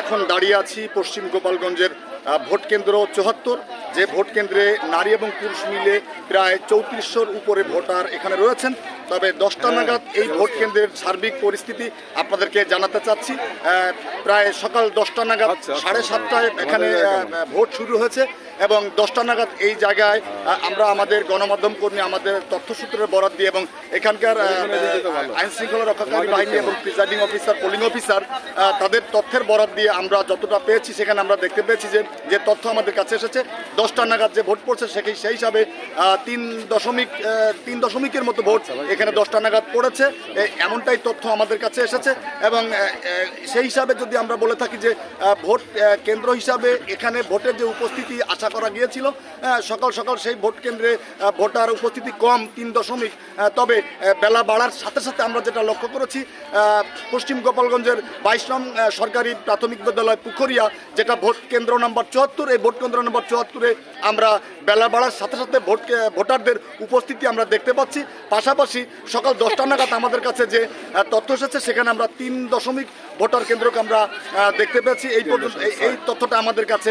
এখন দাঁড়িয়ে আছি পশ্চিম গোপালগঞ্জের ভোট কেন্দ্র চুহাত্তর যে ভোট কেন্দ্রে নারী এবং পুরুষ মিলে প্রায় চৌত্রিশশোর উপরে ভোটার এখানে রয়েছেন। তবে দশটা নাগাদ এই ভোট কেন্দ্রের সার্বিক পরিস্থিতি আপনাদেরকে জানাতে চাচ্ছি। প্রায় সকাল দশটা নাগাদ আচ্ছা, আচ্ছা। সাড়ে সাতটায় এখানে। ভোট শুরু হয়েছে। এবং দশটা নাগাদ এই জায়গায় আমরা আমাদের গণমাধ্যম কর্মী আমাদের তথ্যসূত্রের বরাদ দিয়ে এবং এখানকার আইন শৃঙ্খলা রক্ষাকারী বাহিনী এবং প্রিজাইডিং অফিসার পোলিং অফিসার তাদের তথ্যের বরাদ দিয়ে আমরা যতটা পেয়েছি সেখানে আমরা দেখতে পেয়েছি যে যে তথ্য আমাদের কাছে এসেছে। দশটা নাগাদ যে ভোট পড়ছে সেখানে সেই হিসাবে তিন দশমিক তিন দশমিকের মতো ভোট এখানে দশটা নাগাদ পড়েছে। এমনটাই তথ্য আমাদের কাছে এসেছে এবং সেই হিসাবে যদি আমরা বলে থাকি যে ভোট কেন্দ্র হিসাবে এখানে ভোটের যে উপস্থিতি আশা করা গিয়েছিল। সকাল সকাল সেই ভোট কেন্দ্রে ভোটার উপস্থিতি কম, তিন দশমিক। তবে বেলা বাড়ার সাথে সাথে আমরা যেটা লক্ষ্য করেছি পশ্চিম গোপালগঞ্জের বাইশ নং সরকারি প্রাথমিক বিদ্যালয় পুখরিয়া, যেটা ভোট কেন্দ্র নম্বর চুয়াত্তর, এই ভোট কেন্দ্র নম্বর চুয়াত্তরে আমরা বেলা বাড়ার সাথে সাথে ভোট ভোটারদের উপস্থিতি আমরা দেখতে পাচ্ছি। পাশাপাশি সকাল দশটা নাগাদ আমাদের কাছে যে তথ্য এসেছে, সেখানে আমরা তিন দশমিক ভোটার কেন্দ্রকে আমরা দেখতে পেয়েছি। এই পর্যন্ত এই- তথ্যটা আমাদের কাছে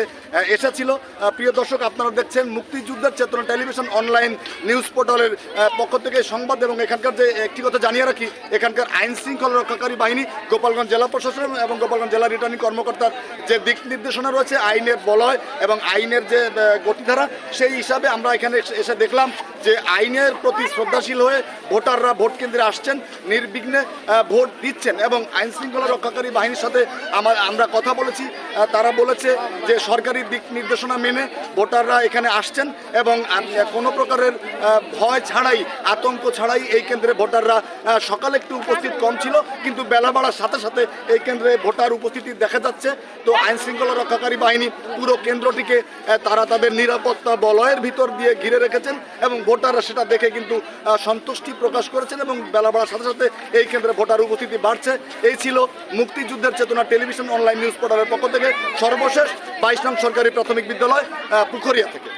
এসেছিল। প্রিয় দর্শক আপনারা দেখছেন মুক্তিযুদ্ধের চেতনা টেলিভিশন অনলাইন নিউজ পোর্টালের পক্ষ থেকে সংবাদ এবং এখানকার যে একটি কথা জানিয়ে রাখি এখানকার আইন শৃঙ্খলা রক্ষাকারী বাহিনী গোপালগঞ্জ জেলা প্রশাসন এবং গোপালগঞ্জ জেলা রিটার্নিং কর্মকর্তার যে দিক নির্দেশনা রয়েছে আইনের বলয় এবং আইনের যে গতিধারা সেই হিসাবে আমরা এখানে এসে- এসে দেখলাম যে আইনের প্রতি শ্রদ্ধাশীল হয়ে ভোটাররা ভোট কেন্দ্রে আসছেন নির্বিঘ্নে ভোট দিচ্ছেন এবং আইন শৃঙ্খলা রক্ষাকারী বাহিনীর সাথে আমার আমরা কথা বলেছি। তারা বলেছে যে সরকারি দিক নির্দেশনা মেনে ভোটাররা এখানে আসছেন এবং কোনো প্রকারের ভয় ছাড়াই, আতঙ্ক ছাড়াই এই কেন্দ্রে ভোটাররা সকালে একটু উপস্থিত কম ছিল, কিন্তু বেলা বাড়ার সাথে সাথে এই কেন্দ্রে ভোটার উপস্থিতি দেখা যাচ্ছে। তো আইন শৃঙ্খলা রক্ষাকারী বাহিনী পুরো কেন্দ্রটিকে তারা তাদের নিরাপত্তা বলয়ের ভিতর দিয়ে ঘিরে রেখেছেন এবং ভোটাররা সেটা দেখে কিন্তু সন্তুষ্টি প্রকাশ করেছেন এবং বেলা বাড়ার সাথে সাথে এই কেন্দ্রে ভোটার উপস্থিতি বাড়ছে। এই ছিল মুক্তিযুদ্ধের চেতনা টেলিভিশন অনলাইন নিউজ পোর্টালের পক্ষ থেকে সর্বশেষ বাইশ নং সরকারি প্রাথমিক বিদ্যালয় পুখরিয়া থেকে।